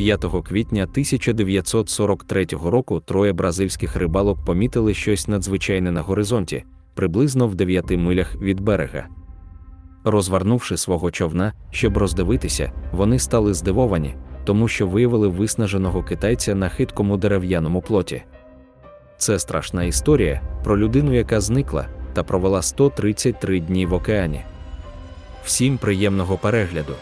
5 квітня 1943 року троє бразильських рибалок помітили щось надзвичайне на горизонті, приблизно в 9 милях від берега. Розвернувши свого човна, щоб роздивитися, вони стали здивовані, тому що виявили виснаженого китайця на хиткому дерев'яному плоті. Це страшна історія про людину, яка зникла та провела 133 дні в океані. Всім приємного перегляду.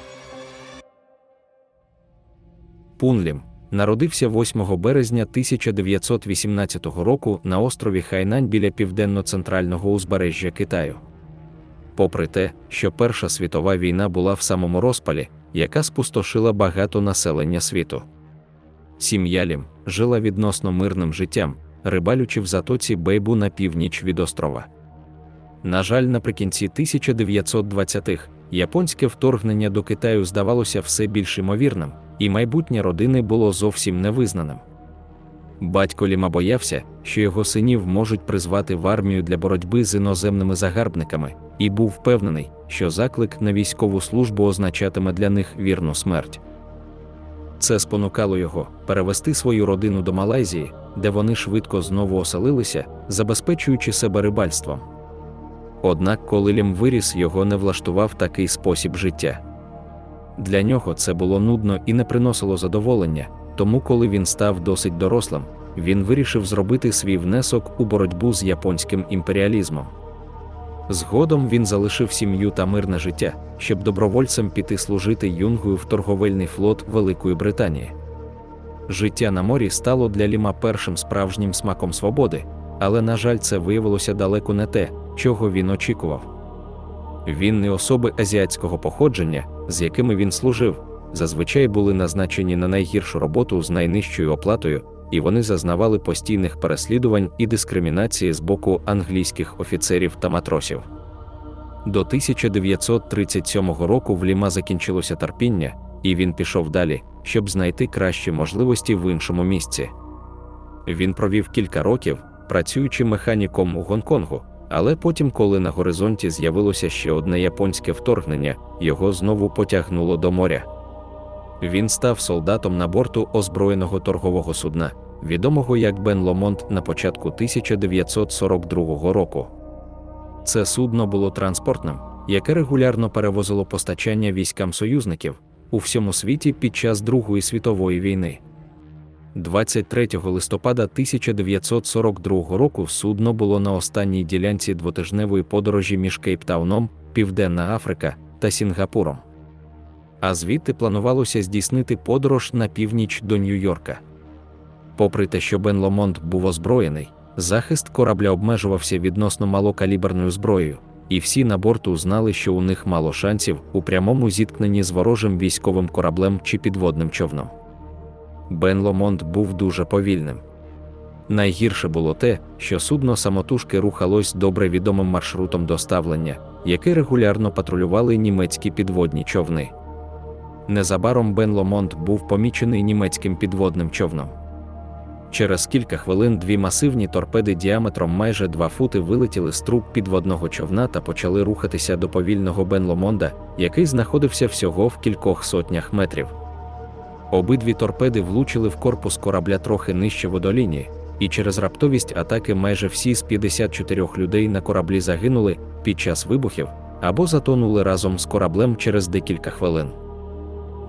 Пунлім народився 8 березня 1918 року на острові Хайнань біля південно-центрального узбережжя Китаю. Попри те, що Перша світова війна була в самому розпалі, яка спустошила багато населення світу. Сім'я Лім жила відносно мирним життям, рибалючи в затоці Бейбу на північ від острова. На жаль, наприкінці 1920-х японське вторгнення до Китаю здавалося все більш імовірним, і майбутнє родини було зовсім невизнаним. Батько Ліма боявся, що його синів можуть призвати в армію для боротьби з іноземними загарбниками, і був впевнений, що заклик на військову службу означатиме для них вірну смерть. Це спонукало його перевести свою родину до Малайзії, де вони швидко знову оселилися, забезпечуючи себе рибальством. Однак, коли Лім виріс, його не влаштував такий спосіб життя. Для нього це було нудно і не приносило задоволення, тому, коли він став досить дорослим, він вирішив зробити свій внесок у боротьбу з японським імперіалізмом. Згодом він залишив сім'ю та мирне життя, щоб добровольцем піти служити юнгою в торговельний флот Великої Британії. Життя на морі стало для Ліма першим справжнім смаком свободи, але, на жаль, це виявилося далеко не те, чого він очікував. Він не особи азіатського походження, з якими він служив, зазвичай були назначені на найгіршу роботу з найнижчою оплатою, і вони зазнавали постійних переслідувань і дискримінації з боку англійських офіцерів та матросів. До 1937 року в Ліма закінчилося терпіння, і він пішов далі, щоб знайти кращі можливості в іншому місці. Він провів кілька років, працюючи механіком у Гонконгу, але потім, коли на горизонті з'явилося ще одне японське вторгнення, його знову потягнуло до моря. Він став солдатом на борту озброєного торгового судна, відомого як Бен Ломонт на початку 1942 року. Це судно було транспортним, яке регулярно перевозило постачання військам союзників у всьому світі під час Другої світової війни. 23 листопада 1942 року судно було на останній ділянці двотижневої подорожі між Кейптауном, Південна Африка та Сінгапуром. А звідти планувалося здійснити подорож на північ до Нью-Йорка. Попри те, що Бен Ломонт був озброєний, захист корабля обмежувався відносно малокаліберною зброєю, і всі на борту знали, що у них мало шансів у прямому зіткненні з ворожим військовим кораблем чи підводним човном. Бен Ломонт був дуже повільним. Найгірше було те, що судно самотужки рухалось добре відомим маршрутом доставлення, який регулярно патрулювали німецькі підводні човни. Незабаром Бен Ломонт був помічений німецьким підводним човном. Через кілька хвилин дві масивні торпеди діаметром майже 2 фути вилетіли з труб підводного човна та почали рухатися до повільного Бен Ломонда, який знаходився всього в кількох сотнях метрів. Обидві торпеди влучили в корпус корабля трохи нижче водолінії, і через раптовість атаки майже всі з 54 людей на кораблі загинули під час вибухів або затонули разом з кораблем через декілька хвилин.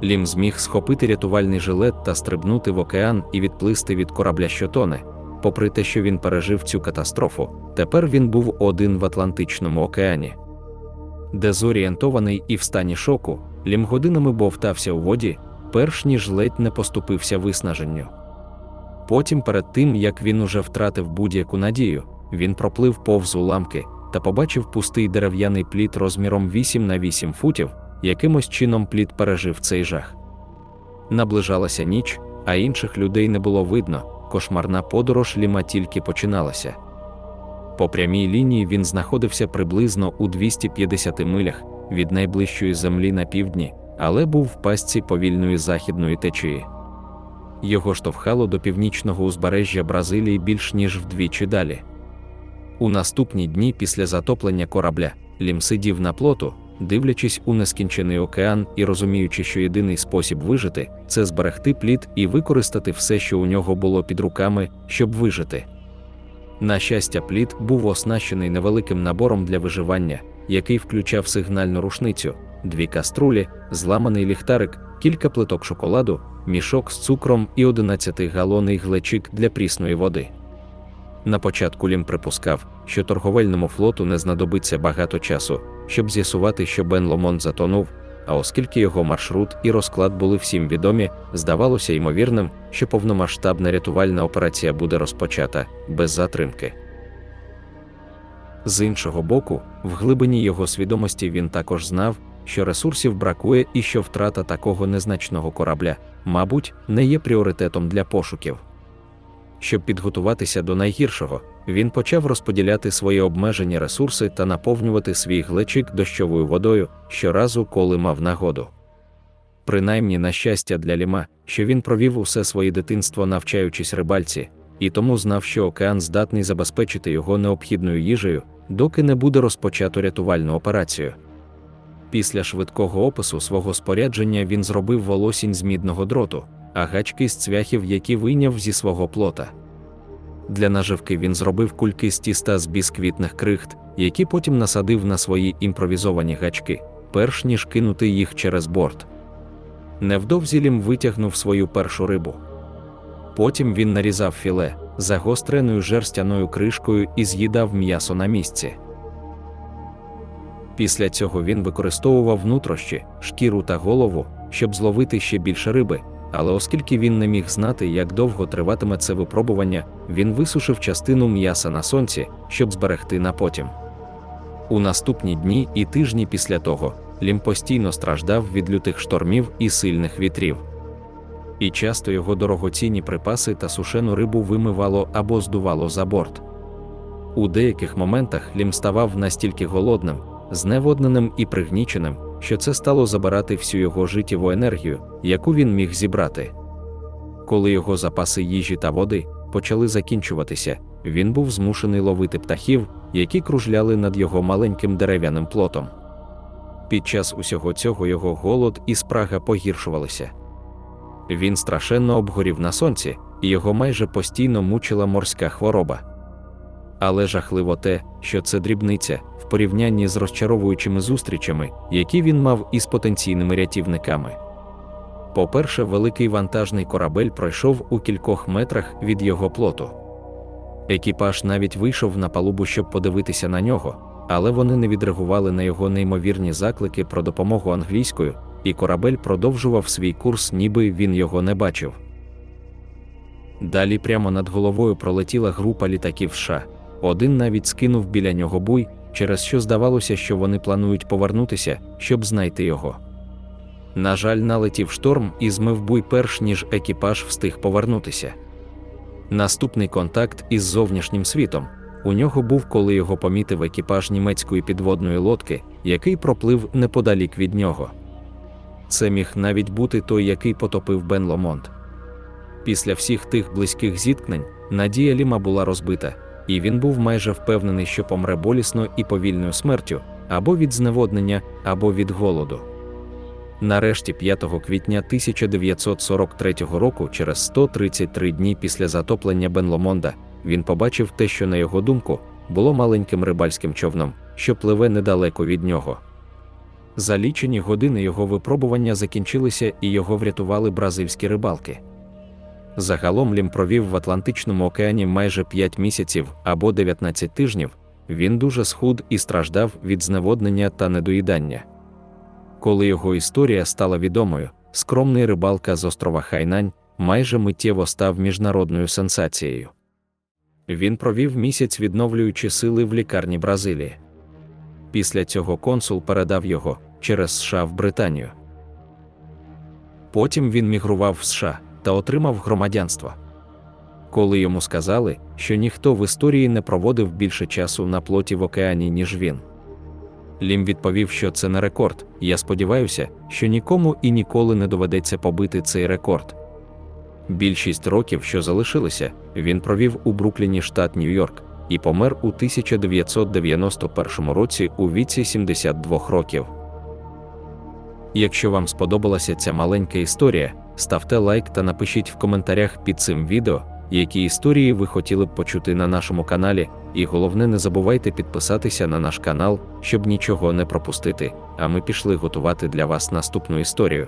Лім зміг схопити рятувальний жилет та стрибнути в океан і відплисти від корабля що тоне. Попри те, що він пережив цю катастрофу, тепер він був один в Атлантичному океані. Дезорієнтований і в стані шоку, лім годинами бовтався у воді, перш ніж ледь не поступився виснаженню. Потім, перед тим як він уже втратив будь-яку надію, він проплив повз уламки та побачив пустий дерев'яний плід розміром 8 на 8 футів, якимось чином плід пережив цей жах. Наближалася ніч, а інших людей не було видно, кошмарна подорож ліма тільки починалася. По прямій лінії він знаходився приблизно у 250 милях від найближчої землі на півдні, але був в пастці повільної західної течії. Його штовхало до північного узбережжя Бразилії більш ніж вдвічі далі. У наступні дні після затоплення корабля Лім сидів на плоту, дивлячись у нескінчений океан і розуміючи, що єдиний спосіб вижити це зберегти плід і використати все, що у нього було під руками, щоб вижити. На щастя, плід був оснащений невеликим набором для виживання, який включав сигнальну рушницю, дві каструлі, зламаний ліхтарик, кілька плиток шоколаду, мішок з цукром і 11-галонний глечик для прісної води. На початку Лім припускав, що торговельному флоту не знадобиться багато часу, щоб з'ясувати, що Бен Ломон затонув, а оскільки його маршрут і розклад були всім відомі, здавалося ймовірним, що повномасштабна рятувальна операція буде розпочата без затримки. З іншого боку, в глибині його свідомості він також знав, що ресурсів бракує і що втрата такого незначного корабля, мабуть, не є пріоритетом для пошуків. Щоб підготуватися до найгіршого, він почав розподіляти свої обмежені ресурси та наповнювати свій глечик дощовою водою щоразу, коли мав нагоду. Принаймні, на щастя для Ліма, що він провів усе своє дитинство, навчаючись рибальці, і тому знав, що океан здатний забезпечити його необхідною їжею, доки не буде розпочато рятувальну операцію. Після швидкого опису свого спорядження він зробив волосінь з мідного дроту, а гачки з цвяхів, які вийняв зі свого плота. Для наживки він зробив кульки з тіста з бісквітних крихт, які потім насадив на свої імпровізовані гачки, перш ніж кинути їх через борт. Невдовзі Лім витягнув свою першу рибу. Потім він нарізав філе загостреною жерстяною кришкою і з'їдав м'ясо на місці. Після цього він використовував нутрощі, шкіру та голову, щоб зловити ще більше риби, але оскільки він не міг знати, як довго триватиме це випробування, він висушив частину м'яса на сонці, щоб зберегти на потім. У наступні дні і тижні після того Лім постійно страждав від лютих штормів і сильних вітрів. І часто його дорогоцінні припаси та сушену рибу вимивало або здувало за борт. У деяких моментах Лім ставав настільки голодним, зневодненим і пригніченим, що це стало забирати всю його життєву енергію, яку він міг зібрати. Коли його запаси їжі та води почали закінчуватися, він був змушений ловити птахів, які кружляли над його маленьким дерев'яним плотом. Під час усього цього його голод і спрага погіршувалися. Він страшенно обгорів на сонці, і його майже постійно мучила морська хвороба. Але жахливо те, що це дрібниця порівнянні з розчаровуючими зустрічами, які він мав із потенційними рятівниками. По-перше, великий вантажний корабель пройшов у кількох метрах від його плоту. Екіпаж навіть вийшов на палубу, щоб подивитися на нього, але вони не відреагували на його неймовірні заклики про допомогу англійською, і корабель продовжував свій курс, ніби він його не бачив. Далі прямо над головою пролетіла група літаків США. Один навіть скинув біля нього буй, через що здавалося, що вони планують повернутися, щоб знайти його. На жаль, налетів шторм і змив буй перш ніж екіпаж встиг повернутися. Наступний контакт із зовнішнім світом у нього був, коли його помітив екіпаж німецької підводної лодки, який проплив неподалік від нього. Це міг навіть бути той, який потопив Бен Ломонт. Після всіх тих близьких зіткнень надія Ліма була розбита, і він був майже впевнений, що помре болісно і повільною смертю або від зневоднення, або від голоду. Нарешті 5 квітня 1943 року, через 133 дні після затоплення Бенломонда, він побачив те, що, на його думку, було маленьким рибальським човном, що пливе недалеко від нього. За лічені години його випробування закінчилися і його врятували бразильські рибалки. Загалом Лім провів в Атлантичному океані майже 5 місяців або 19 тижнів. Він дуже схуд і страждав від зневоднення та недоїдання. Коли його історія стала відомою, скромний рибалка з острова Хайнань майже миттєво став міжнародною сенсацією. Він провів місяць, відновлюючи сили в лікарні Бразилії. Після цього консул передав його через США в Британію. Потім він мігрував в США та отримав громадянство. Коли йому сказали, що ніхто в історії не проводив більше часу на плоті в океані, ніж він. Лім відповів, що це не рекорд. Я сподіваюся, що нікому і ніколи не доведеться побити цей рекорд. Більшість років, що залишилися, він провів у Брукліні, штат Нью-Йорк, і помер у 1991 році у віці 72 років. Якщо вам сподобалася ця маленька історія, ставте лайк та напишіть в коментарях під цим відео, які історії ви хотіли б почути на нашому каналі, і головне, не забувайте підписатися на наш канал, щоб нічого не пропустити. А ми пішли готувати для вас наступну історію.